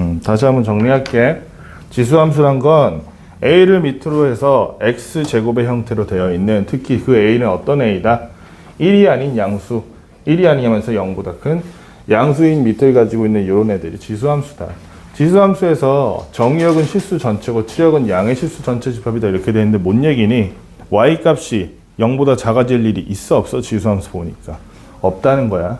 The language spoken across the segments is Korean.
음, 다시 한번 정리할게. 지수함수란 건 a를 밑으로 해서 x 제곱의 형태로 되어 있는 특히 그 a는 어떤 a다? 1이 아닌 양수, 1이 아니면서 0보다 큰 양수인 밑을 가지고 있는 이런 애들이 지수함수다. 지수함수에서 정의역은 실수 전체고 치역은 양의 실수 전체 집합이다 이렇게 되어 있는데 뭔 얘기니? y 값이 0보다 작아질 일이 있어 없어 지수함수 보니까 없다는 거야.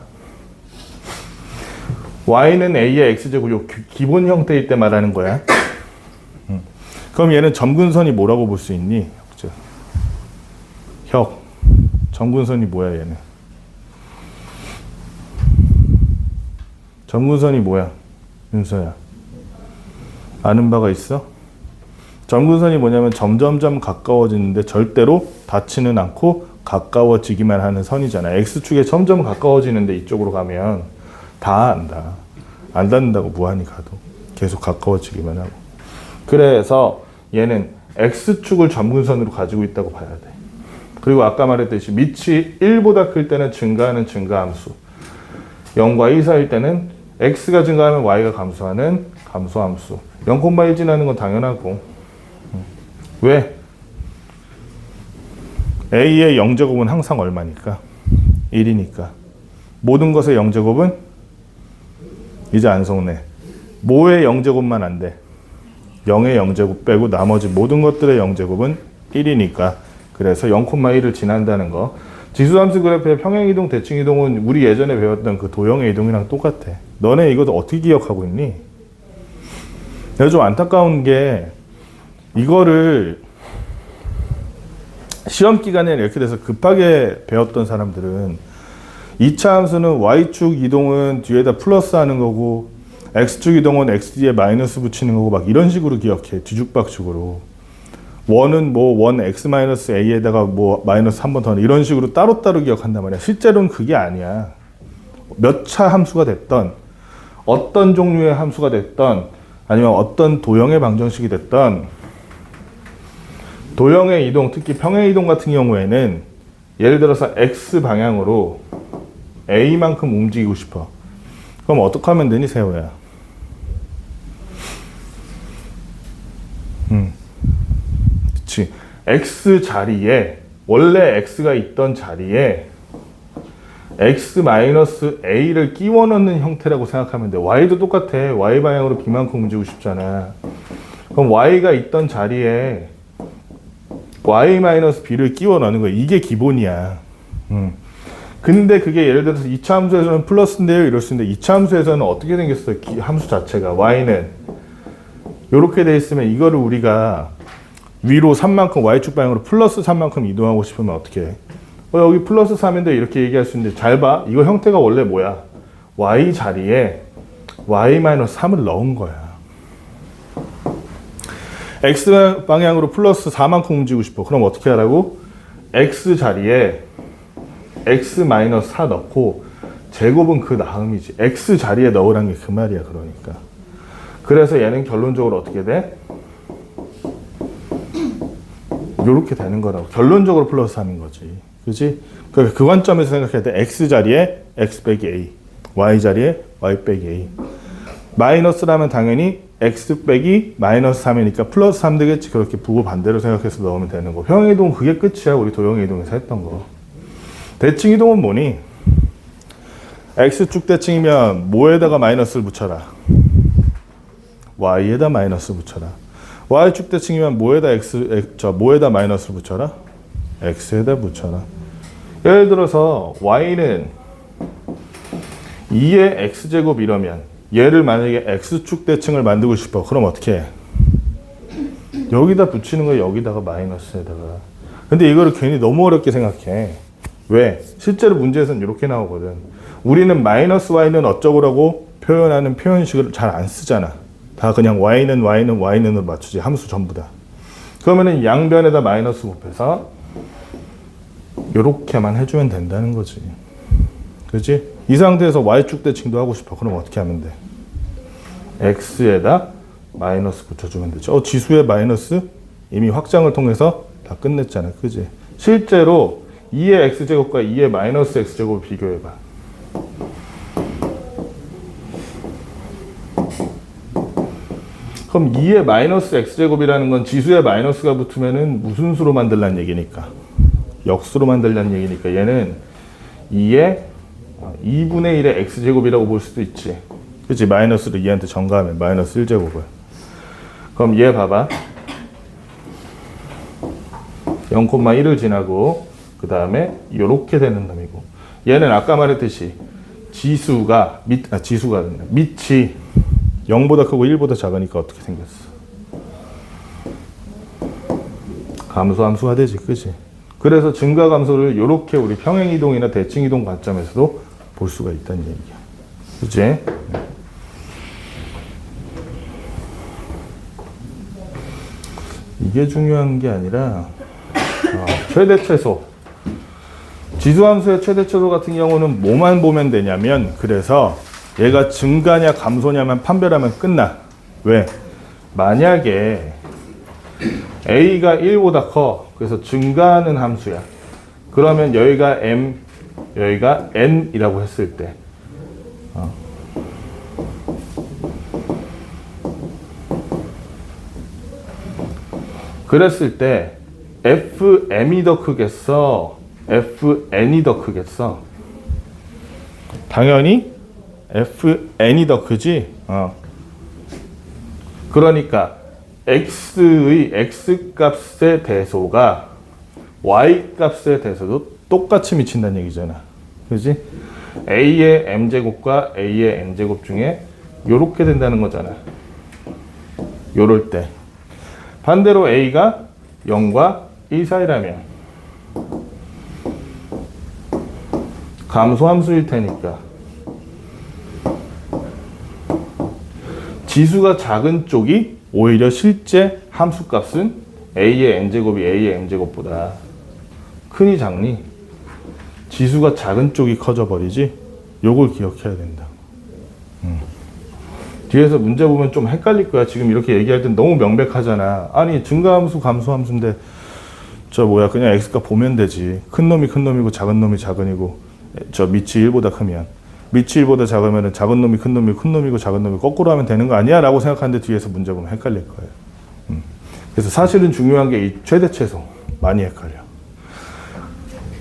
Y는 a의 x제곱 요 기- 기본 형태일 때 말하는 거야. 음. 그럼 얘는 점근선이 뭐라고 볼 수 있니? 저, 혁. 점근선이 뭐야 얘는? 점근선이 뭐야? 윤서야. 아는 바가 있어? 점근선이 뭐냐면 점점점 가까워지는데 절대로 닿지는 않고 가까워지기만 하는 선이잖아. x축에 점점 가까워지는데 이쪽으로 가면 다 안다. 안 닿는다고 무한히 가도 계속 가까워지기만 하고. 그래서 얘는 x축을 점근선으로 가지고 있다고 봐야 돼. 그리고 아까 말했듯이 밑이 1보다 클 때는 증가하는 증가함수. 0과 2 사이일 때는 x가 증가하면 y가 감소하는 감소함수. 0,1 지나는 건 당연하고. 음. 왜? a의 0제곱은 항상 얼마니까? 1이니까. 모든 것의 0제곱은 이제 안 속네. 모의 0제곱만 안 돼. 0의 0제곱 빼고 나머지 모든 것들의 0제곱은 1이니까. 그래서 0,1을 지난다는 거. 지수함수 그래프의 평행이동, 대칭이동은 우리 예전에 배웠던 그 도형의 이동이랑 똑같아. 너네 이것도 어떻게 기억하고 있니? 내가 좀 안타까운 게 이거를 시험 기간에 이렇게 돼서 급하게 배웠던 사람들은 2차 함수는 y축 이동은 뒤에다 플러스 하는 거고 x축 이동은 x 뒤에 마이너스 붙이는 거고 막 이런 식으로 기억해 뒤죽박죽으로. 원은 뭐원 x 마이너스 a에다가 뭐 마이너스 한 번 더 이런 식으로 따로따로 기억한단 말이야. 실제로는 그게 아니야. 몇 차 함수가 됐던 어떤 종류의 함수가 됐던 아니면 어떤 도형의 방정식이 됐던 도형의 이동, 특히 평행 이동 같은 경우에는 예를 들어서 x 방향으로 a만큼 움직이고 싶어. 그럼 어떻게 하면 되니 세호야? 음, 그렇지. x 자리에 원래 x가 있던 자리에 x 마이너스 a를 끼워 넣는 형태라고 생각하면 돼. y도 똑같아. y 방향으로 b만큼 움직이고 싶잖아. 그럼 y가 있던 자리에 y 마이너스 b를 끼워 넣는 거야. 이게 기본이야. 음. 근데 그게 예를 들어서 2차 함수에서는 플러스인데요. 이럴 수 있는데 2차 함수에서는 어떻게 생겼어요? 기- 함수 자체가 y는 이렇게 돼 있으면 이거를 우리가 위로 3만큼 y축 방향으로 플러스 3만큼 이동하고 싶으면 어떻게 해? 어, 여기 플러스 3인데 이렇게 얘기할 수 있는데 잘 봐. 이거 형태가 원래 뭐야? y 자리에 y 마이너스 3을 넣은 거야. x 방향으로 플러스 4만큼 움직이고 싶어. 그럼 어떻게 하라고? x 자리에 x 마이너스 4 넣고 제곱은 그 다음이지. x 자리에 넣으란 게 그 말이야. 그러니까. 그래서 얘는 결론적으로 어떻게 돼? 요렇게 되는 거라고. 결론적으로 플러스 3인 거지. 그지? 그, 그 관점에서 생각해야 돼. x 자리에 x 빼기 a, y 자리에 y 빼기 a. 마이너스라면 당연히 x 빼기 마이너스 3이니까 플러스 3 되겠지. 그렇게 부호 반대로 생각해서 넣으면 되는 거. 평행 이동 그게 끝이야. 우리 도형 이동에서 했던 거. 대칭 이동은 뭐니? x축 대칭이면 뭐에다가 마이너스를 붙여라. y에다 마이너스 붙여라. y축 대칭이면 뭐에다 x 엑- 저 뭐에다 마이너스를 붙여라? x에다 붙여라. 예를 들어서 y는 2의 x제곱 이러면 얘를 만약에 x축 대칭을 만들고 싶어. 그럼 어떻게 해? 여기다 붙이는 거야. 여기다가 마이너스에다가. 근데 이거를 괜히 너무 어렵게 생각해. 왜? 실제로 문제에서는 이렇게 나오거든. 우리는 마이너스 y는 어쩌고라고 표현하는 표현식을 잘 안 쓰잖아. 다 그냥 y는 y는 y는으로 맞추지. 함수 전부 다. 그러면은 양변에다 마이너스 곱해서 요렇게만 해주면 된다는 거지. 그지? 이 상태에서 y축 대칭도 하고 싶어. 그럼 어떻게 하면 돼? x에다 마이너스 붙여주면 되죠. 어, 지수의 마이너스 이미 확장을 통해서 다 끝냈잖아. 그지? 실제로 2의 x제곱과 2의 마이너스 x제곱을 비교해봐. 그럼 2의 마이너스 x제곱이라는 건 지수에 마이너스가 붙으면은 무슨 수로 만들란 얘기니까? 역수로 만들란 얘기니까 얘는 2의 2분의 1의 x제곱이라고 볼 수도 있지. 그치? 마이너스를 2한테 전가하면 마이너스 1제곱을. 그럼 얘 봐봐. 0,1을 지나고 그 다음에 이렇게 되는 놈이고 얘는 아까 말했듯이 지수가 밑, 아, 지수가 아니라 밑이 0보다 크고 1보다 작으니까 어떻게 생겼어? 감소 함수가 되지, 그지? 그래서 증가 감소를 이렇게 우리 평행 이동이나 대칭 이동 관점에서도 볼 수가 있다는 얘기야. 그지? 이게 중요한 게 아니라 어, 최대 최소 지수함수의 최대 최소 같은 경우는 뭐만 보면 되냐면 그래서 얘가 증가냐 감소냐만 판별하면 끝나. 왜? 만약에 a가 1보다 커. 그래서 증가하는 함수야. 그러면 여기가 m 여기가 n이라고 했을 때. 어. 그랬을 때 fm이 더 크겠어 fn이 더 크겠어. 당연히 fn이 더 크지? 어. 그러니까 x의 x 값의 대소가 y 값의 대소도 똑같이 미친다는 얘기잖아. 그지? A의 m제곱과 a의 n제곱 중에 요렇게 된다는 거잖아. 요럴 때. 반대로 a가 0과 1 사이라면 감소함수일 테니까. 지수가 작은 쪽이 오히려 실제 함수값은 a의 n제곱이 a의 m제곱보다 크니 작니? 지수가 작은 쪽이 커져 버리지 요걸 기억해야 된다. 음. 뒤에서 문제 보면 좀 헷갈릴 거야. 지금 이렇게 얘기할 땐 너무 명백하잖아. 아니 증가함수 감소함수인데 저 뭐야 그냥 x값 보면 되지. 큰 놈이 큰 놈이고 작은 놈이 작은이고 저 밑이 1보다 크면 밑이 1보다 작으면 작은 놈이 큰 놈이고 큰 놈이고 작은 놈이 거꾸로 하면 되는 거 아니야? 라고 생각하는데 뒤에서 문제 보면 헷갈릴 거예요. 음. 그래서 사실은 중요한 게 이 최대 최소 많이 헷갈려.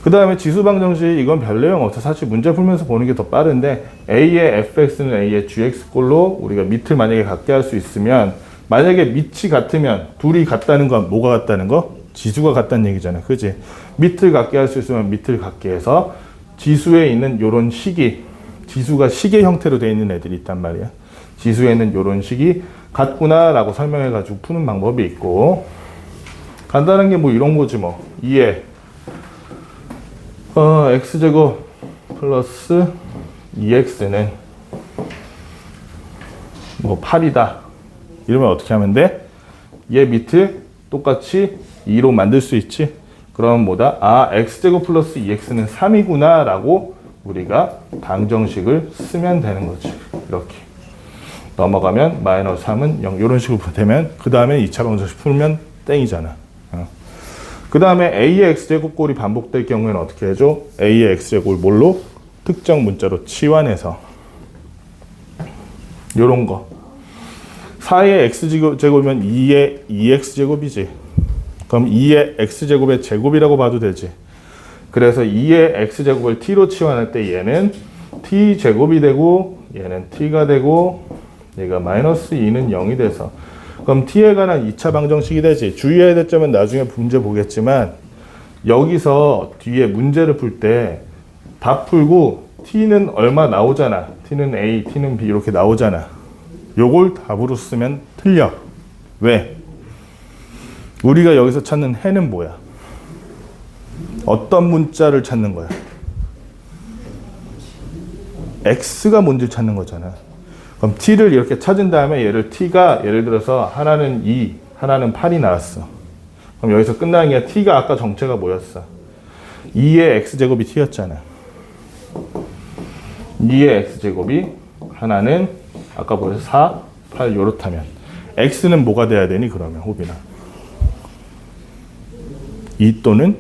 그 다음에 지수방정식 이건 별 내용 없어. 사실 문제 풀면서 보는 게 더 빠른데 a의 fx는 a의 gx꼴로 우리가 밑을 만약에 같게 할 수 있으면 만약에 밑이 같으면 둘이 같다는 건 뭐가 같다는 거? 지수가 같다는 얘기잖아. 그지? 밑을 같게 할 수 있으면 밑을 같게 해서 지수에 있는 요런 식이 지수가 식의 형태로 되어 있는 애들이 있단 말이야. 지수에 있는 요런 식이 같구나 라고 설명해 가지고 푸는 방법이 있고 간단한 게 뭐 이런 거지 뭐 2에 어, x제곱 플러스 2x는 뭐 8이다 이러면 어떻게 하면 돼? 얘 밑을 똑같이 2로 만들 수 있지 그럼 뭐다? 아 x제곱 플러스 2x는 3이구나 라고 우리가 방정식을 쓰면 되는 거지 이렇게 넘어가면 마이너스 3은 0 이런 식으로 되면 그 다음에 2차 방정식 풀면 땡이잖아 어. 그 다음에 a의 x제곱 꼴이 반복될 경우에는 어떻게 해줘? a의 x제곱을 뭘로? 특정 문자로 치환해서 요런 거 4의 x제곱이면 2의 2x제곱이지 그럼 2의 x제곱의 제곱이라고 봐도 되지 그래서 2의 x제곱을 t로 치환할 때 얘는 t제곱이 되고 얘는 t가 되고 얘가 마이너스 2는 0이 돼서 그럼 t에 관한 2차 방정식이 되지. 주의해야 될 점은 나중에 문제 보겠지만 여기서 뒤에 문제를 풀 때 다 풀고 t는 얼마 나오잖아. t는 a, t는 b 이렇게 나오잖아. 요걸 답으로 쓰면 틀려. 왜? 우리가 여기서 찾는 해는 뭐야? 어떤 문자를 찾는 거야? x가 뭔지 찾는 거잖아. 그럼 t를 이렇게 찾은 다음에 얘를 t가 예를 들어서 하나는 2, 하나는 8이 나왔어. 그럼 여기서 끝나는 게 t가 아까 정체가 뭐였어? 2의 x제곱이 t였잖아. 2의 x제곱이 하나는 아까 뭐였어? 4, 8 요렇다면 x는 뭐가 돼야 되니 그러면 호빈아? 2 또는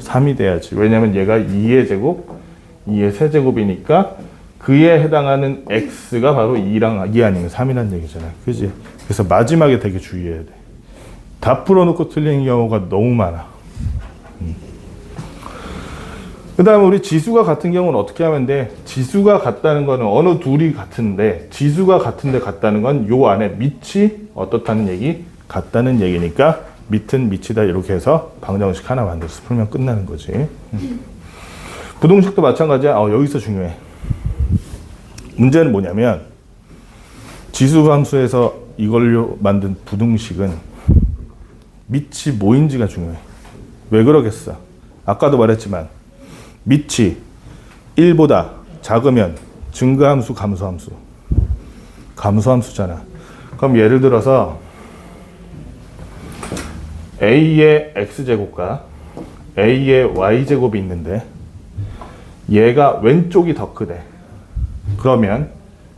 3이 돼야지. 왜냐면 얘가 2의 제곱, 2의 세제곱이니까 그에 해당하는 x가 바로 2랑 2 아니면 3이라는 얘기잖아. 그지? 그래서 마지막에 되게 주의해야 돼. 다 풀어놓고 틀린 경우가 너무 많아. 그 다음에 우리 지수가 같은 경우는 어떻게 하면 돼? 지수가 같다는 거는 어느 둘이 같은데, 지수가 같은데 같다는 건 요 안에 밑이 어떻다는 얘기? 같다는 얘기니까, 밑은 밑이다. 이렇게 해서 방정식 하나 만들어서 풀면 끝나는 거지. 음. 부동식도 마찬가지야. 어, 여기서 중요해. 문제는 뭐냐면, 지수 함수에서 이걸로 만든 부등식은 밑이 뭐인지가 중요해. 왜 그러겠어? 아까도 말했지만, 밑이 1보다 작으면 증가함수, 감소함수. 감소함수잖아. 그럼 예를 들어서 a의 x제곱과 a의 y제곱이 있는데 얘가 왼쪽이 더 크대. 그러면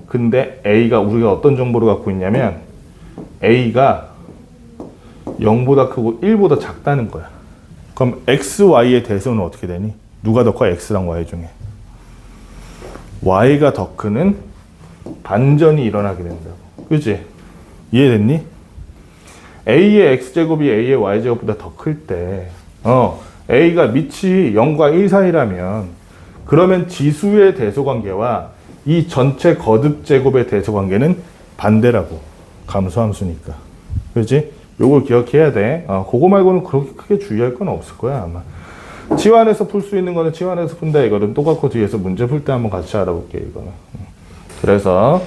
근데 a가 우리가 어떤 정보를 갖고 있냐면 a가 0보다 크고 1보다 작다는 거야. 그럼 x, y의 대소는 어떻게 되니? 누가 더 커? x랑 y 중에. y가 더 크는 반전이 일어나게 된다고. 그지? 이해됐니? A의 x제곱이 a의 y제곱보다 더 클 때, 어, a가 밑이 0과 1 사이라면, 그러면 지수의 대소관계와 이 전체 거듭 제곱의 대소관계는 반대라고. 감소함수니까. 그지? 요걸 기억해야 돼. 어, 그거 말고는 그렇게 크게 주의할 건 없을 거야, 아마. 치환해서 풀 수 있는 거는 치환해서 푼다 이거는 똑같고 뒤에서 문제 풀 때 한번 같이 알아볼게요 이거는 그래서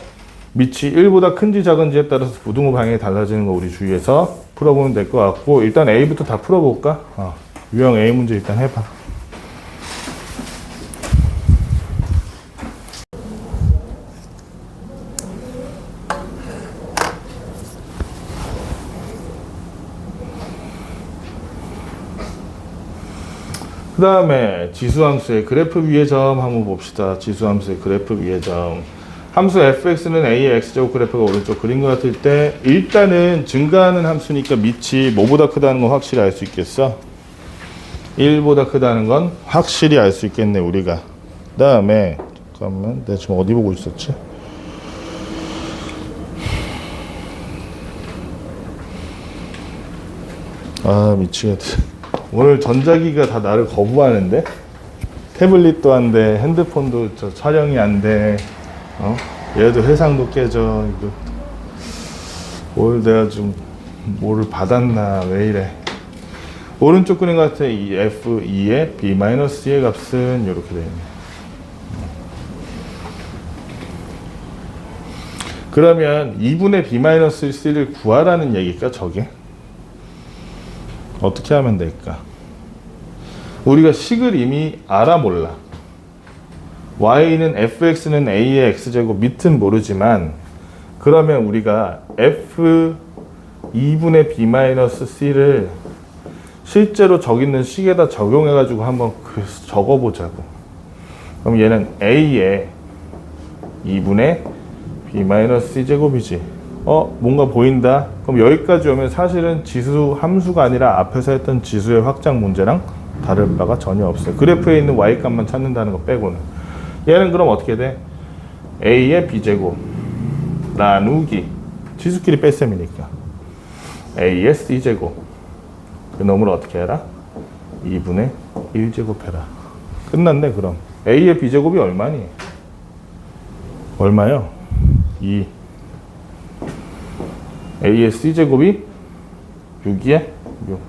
밑이 1보다 큰지 작은지에 따라서 부등호 방향이 달라지는 거 우리 주의해서 풀어보면 될 것 같고 일단 A부터 다 풀어볼까? 어, 유형 A 문제 일단 해봐 그 다음에 지수함수의 그래프 위의 점 한번 봅시다. 지수함수의 그래프 위의 점. 함수 fx는 a의 x제곱 그래프가 오른쪽 그린 것 같을 때 일단은 증가하는 함수니까 밑이 뭐보다 크다는 건 확실히 알 수 있겠어? 1보다 크다는 건 확실히 알 수 있겠네 우리가. 그 다음에 잠깐만 내가 지금 어디 보고 있었지? 아 미치겠다. 오늘 전자기가 다 나를 거부하는데 태블릿도 안 돼, 핸드폰도 저 촬영이 안 돼, 어? 얘도 해상도 깨져. 이거 뭘 내가 좀 뭐를 받았나 왜 이래? 오른쪽 그림 이 f2의 b-c의 값은 이렇게 되어 있네. 그러면 2분의 b-c를 구하라는 얘기일까 저게? 어떻게 하면 될까? 우리가 식을 이미 알아 몰라. Y는 fx는 a의 x제곱 밑은 모르지만 그러면 우리가 f 2분의 b-c를 실제로 저기 있는 식에다 적용해 가지고 한번 그 적어 보자고. 그럼 얘는 a의 2분의 b-c 제곱이지. 어, 뭔가 보인다. 그럼 여기까지 오면 사실은 지수 함수가 아니라 앞에서 했던 지수의 확장 문제랑 다를 바가 전혀 없어요. 그래프에 있는 y 값만 찾는다는 거 빼고는. 얘는 그럼 어떻게 돼? a의 b제곱 나누기 지수끼리 뺄셈이니까 a의 c제곱 그 놈을 어떻게 해라? 2분의 1제곱 해라. 끝났네 그럼. a의 b제곱이 얼마니? 얼마요? 2 a의 c제곱이 6이야? 6.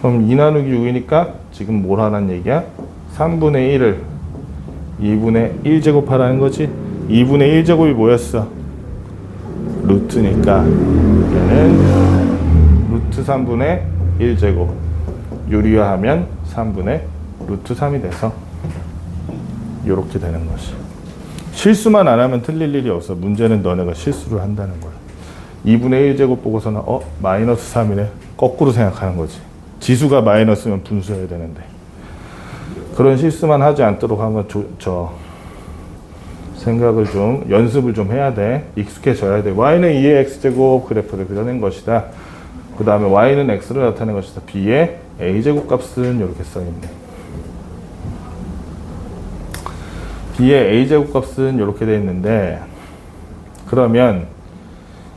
그럼 2 나누기 6이니까 지금 뭘 하라는 얘기야? 3분의 1을 2분의 1제곱 하라는 거지? 2분의 1제곱이 뭐였어? 루트니까. 얘는 루트 3분의 1제곱. 유리화하면 3분의 루트 3이 돼서 이렇게 되는 것이 실수만 안 하면 틀릴 일이 없어. 문제는 너네가 실수를 한다는 거야. 2분의 1제곱 보고서는 어? 마이너스 3이네. 거꾸로 생각하는 거지. 지수가 마이너스면 분수해야 되는데 그런 실수만 하지 않도록 조, 저 생각을 좀 연습을 좀 해야 돼 익숙해져야 돼 y는 2의 x제곱 그래프를 그려낸 것이다 그 다음에 y는 x로 나타낸 것이다 b의 a제곱 값은 이렇게 써있네 b의 a 제곱 값은 이렇게 돼 있는데 그러면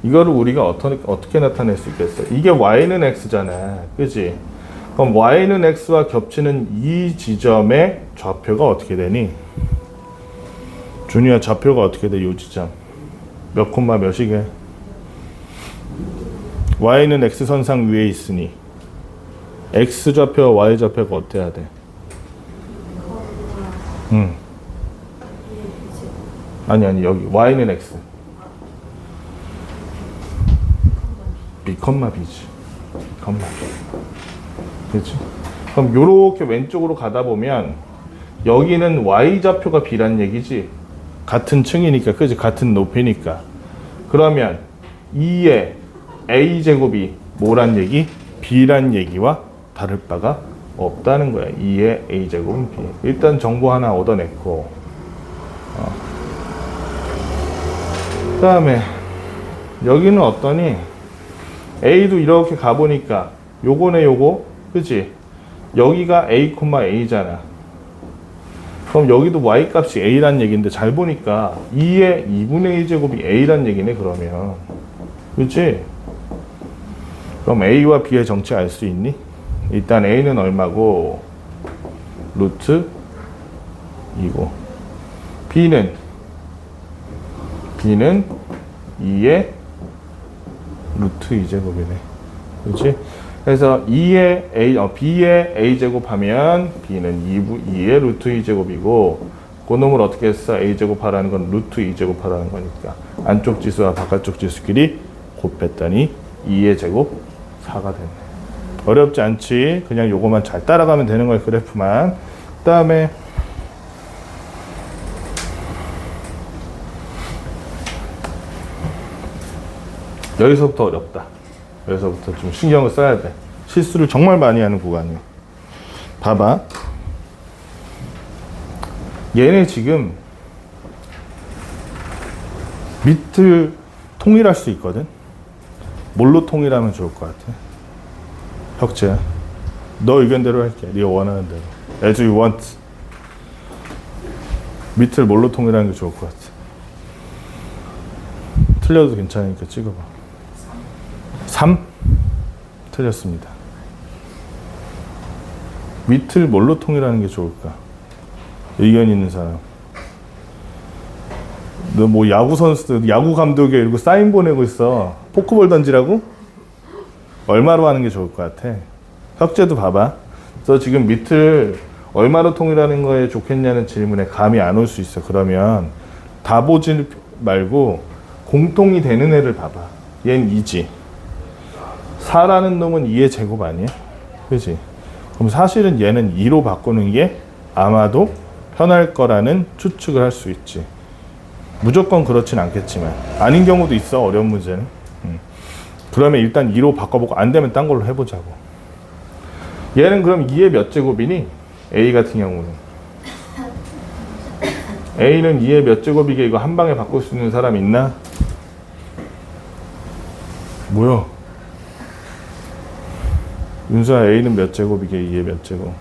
이거를 우리가 어떻게 나타낼 수 있겠어? 이게 y는 x잖아. 그지? 그럼 y는 x와 겹치는 이 지점의 좌표가 어떻게 되니? 준이야 좌표가 어떻게 돼? 이 지점. 몇 콤마 몇이게? y는 x선상 위에 있으니 x 좌표와 y 좌표가 어때야 돼? 응. 아니 아니 여기 y는 x b b지 컴마 그렇지 그럼 요렇게 왼쪽으로 가다 보면 여기는 y 좌표가 b란 얘기지 같은 층이니까 그지? 같은 높이니까. 그러면 2의 a 제곱이 뭐란 얘기? B란 얘기와 다를 바가 없다는 거야. 2의 a 제곱은 b. 일단 정보 하나 얻어냈고. 그 다음에 여기는 어떠니? A도 이렇게 가보니까 요거네 요거 그치? 여기가 A, A잖아. 그럼 여기도 Y 값이 A란 얘기인데 잘 보니까 2의 2분의 1 제곱이 A란 얘기네 그러면. 그치? 그럼 A와 B의 정치 알수 있니? 일단 A는 얼마고? 루트 2고. B는? B는 2의 루트 2제곱이네. 그렇지? 그래서 2의 a, 어, b의 a 제곱하면 b는 2부, 2의 루트 2제곱이고 그 놈을 어떻게 했어? a 제곱하라는 건 루트 2제곱하라는 거니까 안쪽 지수와 바깥쪽 지수끼리 곱했더니 2의 제곱 4가 됐네. 어렵지 않지? 그냥 요거만 잘 따라가면 되는 거야 그래프만. 그 다음에 여기서부터 어렵다. 여기서부터 좀 신경을 써야 돼. 실수를 정말 많이 하는 구간이에요. 봐봐. 얘네 지금 밑을 통일할 수 있거든. 뭘로 통일하면 좋을 것 같아? 혁재야. 너 의견대로 할게. 네가 원하는 대로. As you want. 밑을 뭘로 통일하는 게 좋을 것 같아? 틀려도 괜찮으니까 찍어봐. 3? 틀렸습니다. 밑을 뭘로 통일하는 게 좋을까? 의견 있는 사람. 너 뭐 야구 선수, 야구 감독이 이러고 사인 보내고 있어. 포크볼 던지라고? 얼마로 하는 게 좋을 것 같아? 혁재도 봐봐. 너 지금 밑을 얼마로 통일하는 거에 좋겠냐는 질문에 감이 안 올 수 있어. 그러면 다 보지 말고 공통이 되는 애를 봐봐. 얜 2지. 4라는 놈은 2의 제곱 아니야? 그지? 그럼 사실은 얘는 2로 바꾸는 게 아마도 편할 거라는 추측을 할 수 있지. 무조건 그렇진 않겠지만. 아닌 경우도 있어, 어려운 문제는. 음. 그러면 일단 2로 바꿔보고 안 되면 딴 걸로 해보자고. 얘는 그럼 2의 몇 제곱이니? A 같은 경우는. A는 2의 몇 제곱이게 이거 한 방에 바꿀 수 있는 사람 있나? 뭐야? 윤서야 A는 몇 제곱 이게 2의 몇 제곱?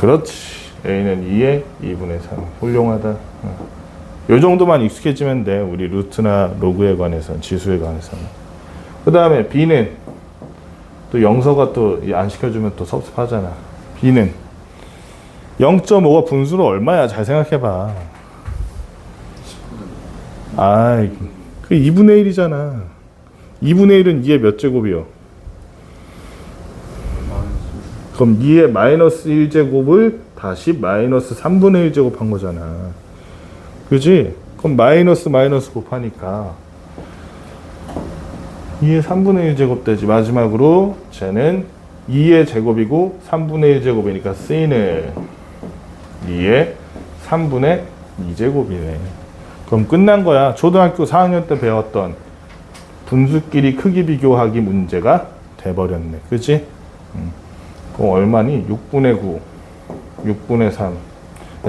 그렇지. A는 2의 2분의 3. 훌륭하다. 어. 요 정도만 익숙해지면 돼. 우리 루트나 로그에 관해서, 지수에 관해서는. 그 다음에 B는 또 영서가 또 안 시켜주면 또 섭섭하잖아. B는 0.5가 분수로 얼마야? 잘 생각해봐. 아이, 그 2분의 1이잖아. 2분의 1은 2의 몇 제곱이요? 그럼 2의 마이너스 1제곱을 다시 마이너스 3분의 1제곱 한 거잖아. 그지? 그럼 마이너스 마이너스 곱하니까 2의 3분의 1제곱 되지. 마지막으로 쟤는 2의 제곱이고 3분의 1제곱이니까 C는 2의 3분의 2제곱이네. 그럼 끝난 거야. 초등학교 4학년 때 배웠던 분수끼리 크기 비교하기 문제가 돼버렸네. 그지? 음. 그럼 얼마니? 6분의 9, 6분의 3.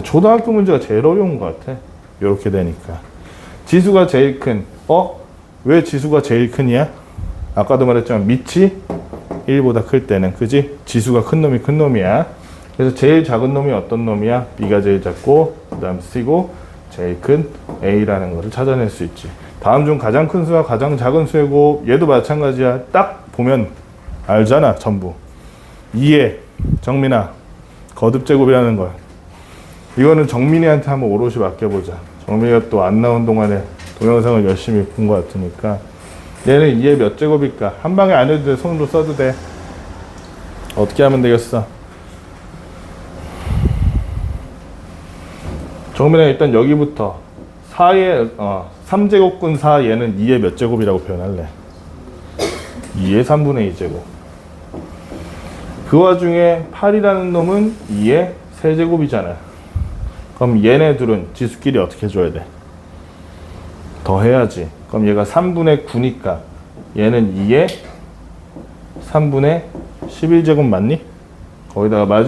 초등학교 문제가 제일 어려운 것 같아. 이렇게 되니까. 지수가 제일 큰. 어? 왜 지수가 제일 크냐? 아까도 말했지만 밑이 1보다 클 때는 그지? 지수가 큰 놈이 큰 놈이야. 그래서 제일 작은 놈이 어떤 놈이야? B가 제일 작고 그 다음 C고 제일 큰 A라는 것을 찾아낼 수 있지. 다음 중 가장 큰 수와 가장 작은 수이고 얘도 마찬가지야. 딱 보면 알잖아 전부. 2에 정민아 거듭 제곱이라는 걸. 이거는 정민이한테 한번 오롯이 맡겨보자. 정민이가 또 안 나온 동안에 동영상을 열심히 본 것 같으니까 얘는 2에 몇 제곱일까? 한 방에 안 해도 돼. 손으로 써도 돼. 어떻게 하면 되겠어? 정민아 일단 여기부터 4의 어, 3제곱근 4 얘는 2의 몇 제곱이라고 표현할래? 2의 3분의 2제곱. 그 와중에 8이라는 놈은 2의 세제곱이잖아. 그럼 얘네 둘은 지수끼리 어떻게 줘야 돼? 더해야지. 그럼 얘가 3분의 9니까 얘는 2의 3분의 11제곱 맞니? 거기다가 마지